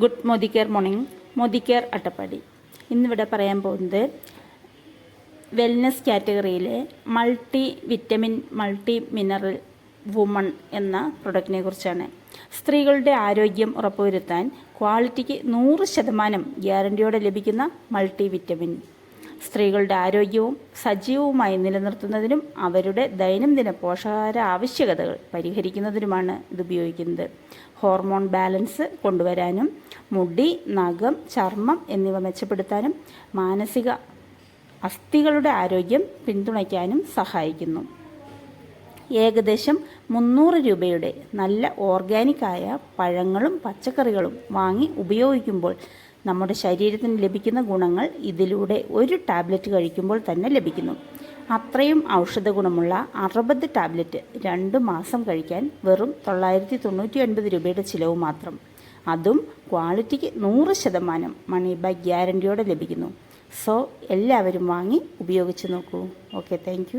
Good Modicare morning. Modi care Attappadi. ഇന്നിവിടെ പറയാൻ പോകുന്നത് wellness കാറ്റഗറിയിലെ multi vitamin multi mineral woman എന്ന പ്രൊഡക്റ്റിനെ കുറിച്ചാണ്. സ്ത്രീകളുടെ ആരോഗ്യം ഉറപ്പുവരുത്താൻ ക്വാളിറ്റിക്ക് നൂറ് ശതമാനം ഗ്യാരണ്ടിയോടെ ലഭിക്കുന്ന മൾട്ടി വിറ്റമിൻ സ്ത്രീകളുടെ ആരോഗ്യവും സജീവവുമായി നിലനിർത്തുന്നതിനും അവരുടെ ദൈനംദിന പോഷകാഹാര ആവശ്യകതകൾ പരിഹരിക്കുന്നതിനുമാണ് ഇത് ഉപയോഗിക്കുന്നത്. ഹോർമോൺ ബാലൻസ് കൊണ്ടുവരാനും മുടി നഖം ചർമ്മം എന്നിവ മെച്ചപ്പെടുത്താനും മാനസിക അസ്ഥികളുടെ ആരോഗ്യം പിന്തുണയ്ക്കാനും സഹായിക്കുന്നു. ഏകദേശം മുന്നൂറ് രൂപയുടെ നല്ല ഓർഗാനിക്കായ പഴങ്ങളും പച്ചക്കറികളും വാങ്ങി ഉപയോഗിക്കുമ്പോൾ നമ്മുടെ ശരീരത്തിന് ലഭിക്കുന്ന ഗുണങ്ങൾ ഇതിലൂടെ ഒരു ടാബ്ലറ്റ് കഴിക്കുമ്പോൾ തന്നെ ലഭിക്കുന്നു. അത്രയും ഔഷധ ഗുണമുള്ള അറുപത് ടാബ്ലറ്റ് രണ്ട് മാസം കഴിക്കാൻ വെറും തൊള്ളായിരത്തി തൊണ്ണൂറ്റി ഒൻപത് രൂപയുടെ ചിലവ് മാത്രം. അതും ക്വാളിറ്റിക്ക് നൂറ് ശതമാനം മണി ബാഗ് ഗ്യാരണ്ടിയോടെ ലഭിക്കുന്നു. സോ എല്ലാവരും വാങ്ങി ഉപയോഗിച്ച് നോക്കൂ. Okay thank